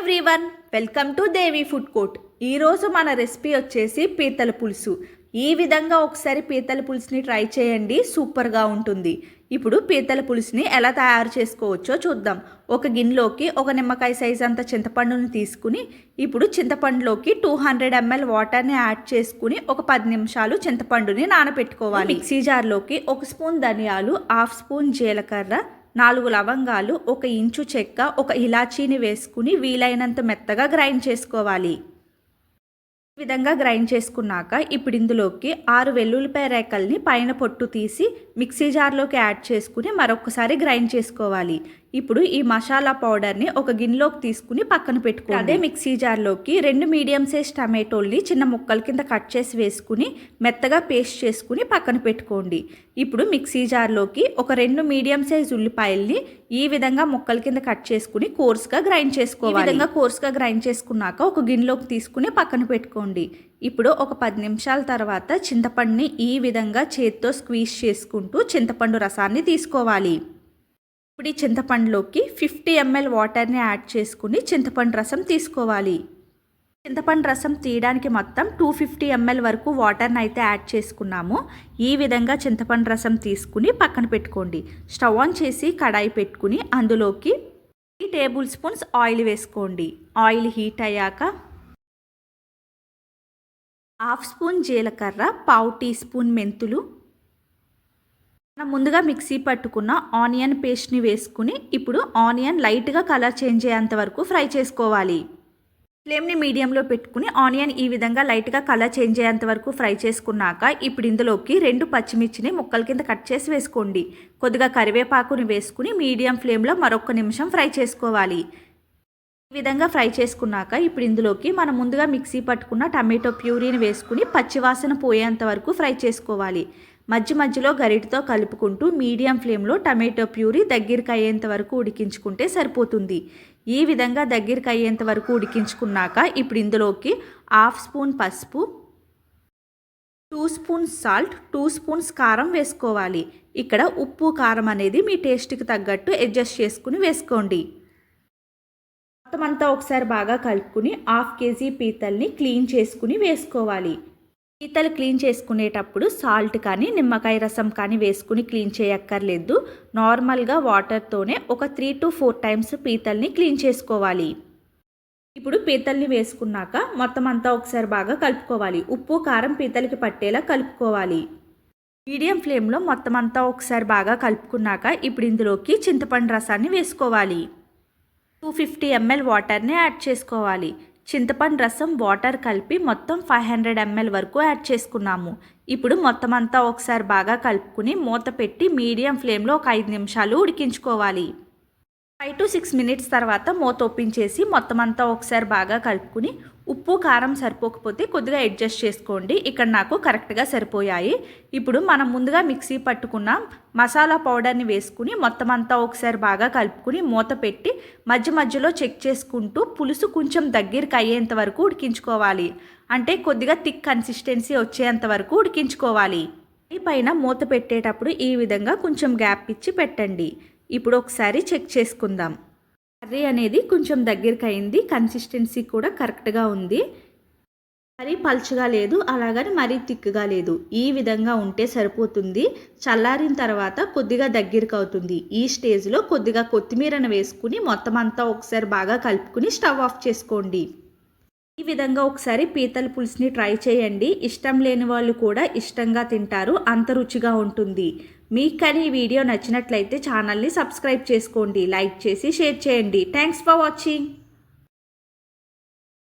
Everyone welcome to Devi food court. ఈరోజు మన recipe వచ్చేసి పీతల పులుసు. ఈ విధంగా ఒకసారి పీతల పులుసుని ట్రై చేయండి సూపర్గా ఉంటుంది. ఇప్పుడు పీతల పులుసుని ఎలా తయారు చేసుకోవచ్చో చూద్దాం. ఒక గిన్నెలోకి ఒక నిమ్మకాయ సైజ్ అంత చింతపండుని తీసుకుని ఇప్పుడు చింతపండులోకి టూ హండ్రెడ్ ఎంఎల్ వాటర్ని యాడ్ చేసుకుని ఒక పది నిమిషాలు చింతపండుని నానబెట్టుకోవాలి. మిక్సీ జార్లోకి ఒక స్పూన్ ధనియాలు హాఫ్ స్పూన్ జీలకర్ర నాలుగు లవంగాలు ఒక ఇంచు చెక్క ఒక ఇలాచీని వేసుకుని వీలైనంత మెత్తగా గ్రైండ్ చేసుకోవాలి. ఈ విధంగా గ్రైండ్ చేసుకున్నాక ఇప్పుడు ఇందులోకి ఆరు వెల్లుల్లిపాయ రేకల్ని పైన పొట్టు తీసి మిక్సీ జార్లోకి యాడ్ చేసుకుని మరొకసారి గ్రైండ్ చేసుకోవాలి. ఇప్పుడు ఈ మసాలా పౌడర్ని ఒక గిన్నెలోకి తీసుకుని పక్కన పెట్టుకోండి. అదే మిక్సీ జార్లోకి రెండు మీడియం సైజ్ టమాటోల్ని చిన్న ముక్కల కింద కట్ చేసి వేసుకుని మెత్తగా పేస్ట్ చేసుకుని పక్కన పెట్టుకోండి. ఇప్పుడు మిక్సీ జార్లోకి ఒక రెండు మీడియం సైజ్ ఉల్లిపాయల్ని ఈ విధంగా ముక్కల కింద కట్ చేసుకుని కోర్స్గా గ్రైండ్ చేసుకోవాలి. ఈ విధంగా కోర్స్గా గ్రైండ్ చేసుకున్నాక ఒక గిన్నెలోకి తీసుకుని పక్కన పెట్టుకోండి. ఇప్పుడు ఒక పది నిమిషాల తర్వాత చింతపండుని ఈ విధంగా చేత్తో స్క్వీజ్ చేసుకుంటూ చింతపండు రసాన్ని తీసుకోవాలి. ఇప్పుడు ఈ చింతపండులోకి ఫిఫ్టీ ఎంఎల్ వాటర్ని యాడ్ చేసుకుని చింతపండు రసం తీసుకోవాలి. చింతపండు రసం తీయడానికి మొత్తం టూ ఫిఫ్టీ ఎంఎల్ వరకు వాటర్ని అయితే యాడ్ చేసుకున్నాము. ఈ విధంగా చింతపండు రసం తీసుకుని పక్కన పెట్టుకోండి. స్టవ్ ఆన్ చేసి కడాయి పెట్టుకుని అందులోకి త్రీ టేబుల్ స్పూన్స్ ఆయిల్ వేసుకోండి. ఆయిల్ హీట్ అయ్యాక హాఫ్ స్పూన్ జీలకర్ర పావు టీ స్పూన్ మెంతులు మనం ముందుగా మిక్సీ పట్టుకున్న ఆనియన్ పేస్ట్ని వేసుకుని ఇప్పుడు ఆనియన్ లైట్గా కలర్ చేంజ్ అయ్యేంత వరకు ఫ్రై చేసుకోవాలి. ఫ్లేమ్ని మీడియంలో పెట్టుకుని ఆనియన్ ఈ విధంగా లైట్గా కలర్ చేంజ్ అయ్యేంత వరకు ఫ్రై చేసుకున్నాక ఇప్పుడు ఇందులోకి రెండు పచ్చిమిర్చిని ముక్కల కింద కట్ చేసి వేసుకోండి. కొద్దిగా కరివేపాకుని వేసుకుని మీడియం ఫ్లేమ్లో మరొక నిమిషం ఫ్రై చేసుకోవాలి. ఈ విధంగా ఫ్రై చేసుకున్నాక ఇప్పుడు ఇందులోకి మనం ముందుగా మిక్సీ పట్టుకున్న టమాటో ప్యూరీని వేసుకుని పచ్చివాసన పోయేంత వరకు ఫ్రై చేసుకోవాలి. మధ్య మధ్యలో గరిటతో కలుపుకుంటూ మీడియం ఫ్లేమ్లో టమాటో ప్యూరీ దగ్గరికి అయ్యేంత వరకు ఉడికించుకుంటే సరిపోతుంది. ఈ విధంగా దగ్గరికి అయ్యేంత వరకు ఉడికించుకున్నాక ఇప్పుడు ఇందులోకి హాఫ్ స్పూన్ పసుపు two spoons salt two spoons కారం వేసుకోవాలి. ఇక్కడ ఉప్పు కారం అనేది మీ టేస్ట్కి తగ్గట్టు అడ్జస్ట్ చేసుకుని వేసుకోండి. మొత్తం అంతా ఒకసారి బాగా కలుపుకుని హాఫ్ కేజీ పీతల్ని క్లీన్ చేసుకుని వేసుకోవాలి. పీతలు క్లీన్ చేసుకునేటప్పుడు సాల్ట్ కానీ నిమ్మకాయ రసం కానీ వేసుకుని క్లీన్ చేయక్కర్లేదు. నార్మల్గా వాటర్తోనే ఒక త్రీ టు ఫోర్ టైమ్స్ పీతల్ని క్లీన్ చేసుకోవాలి. ఇప్పుడు పీతల్ని వేసుకున్నాక మొత్తం అంతా ఒకసారి బాగా కలుపుకోవాలి. ఉప్పు కారం పీతలకి పట్టేలా కలుపుకోవాలి. మీడియం ఫ్లేమ్లో మొత్తం అంతా ఒకసారి బాగా కలుపుకున్నాక ఇప్పుడు ఇందులోకి చింతపండు రసాన్ని వేసుకోవాలి. టూ ఫిఫ్టీ ఎంఎల్ వాటర్ని యాడ్ చేసుకోవాలి. చింతపండు రసం వాటర్ కలిపి మొత్తం ఫైవ్ హండ్రెడ్ ఎంఎల్ వరకు యాడ్ చేసుకున్నాము. ఇప్పుడు మొత్తం అంతా ఒకసారి బాగా కలుపుకుని మూత పెట్టి మీడియం ఫ్లేమ్లో ఒక ఐదు నిమిషాలు ఉడికించుకోవాలి. ఫైవ్ టు సిక్స్ మినిట్స్ తర్వాత మూత ఒప్పించేసి మొత్తం అంతా ఒకసారి బాగా కలుపుకుని ఉప్పు కారం సరిపోకపోతే కొద్దిగా అడ్జస్ట్ చేసుకోండి. ఇక్కడ నాకు కరెక్ట్గా సరిపోయాయి. ఇప్పుడు మనం ముందుగా మిక్సీ పట్టుకున్న మసాలా పౌడర్ని వేసుకుని మొత్తం అంతా ఒకసారి బాగా కలుపుకుని మూత పెట్టి మధ్య మధ్యలో చెక్ చేసుకుంటూ పులుసు కొంచెం దగ్గరికి అయ్యేంత వరకు ఉడికించుకోవాలి. అంటే కొద్దిగా థిక్ కన్సిస్టెన్సీ వచ్చేంత వరకు ఉడికించుకోవాలి. ఈ పైన మూత పెట్టేటప్పుడు ఈ విధంగా కొంచెం గ్యాప్ ఇచ్చి పెట్టండి. ఇప్పుడు ఒకసారి చెక్ చేసుకుందాం. కర్రీ అనేది కొంచెం దగ్గరికి అయింది కన్సిస్టెన్సీ కూడా కరెక్ట్గా ఉంది. మరీ పలుచగా లేదు అలాగని మరీ థిక్గా లేదు. ఈ విధంగా ఉంటే సరిపోతుంది. చల్లారిన తర్వాత కొద్దిగా దగ్గరికి అవుతుంది ఈ స్టేజ్లో కొద్దిగా కొత్తిమీరను వేసుకుని మొత్తం అంతా ఒకసారి బాగా కలుపుకుని స్టవ్ ఆఫ్ చేసుకోండి. ఈ విధంగా ఒకసారి పీతల పులుసుని ట్రై చేయండి. ఇష్టం లేని వాళ్ళు కూడా ఇష్టంగా తింటారు. అంత రుచిగా ఉంటుంది. మీకు కానీ ఈ వీడియో నచ్చినట్లయితే ఛానల్ని సబ్స్క్రైబ్ చేసుకోండి లైక్ చేసి షేర్ చేయండి. Thanks for watching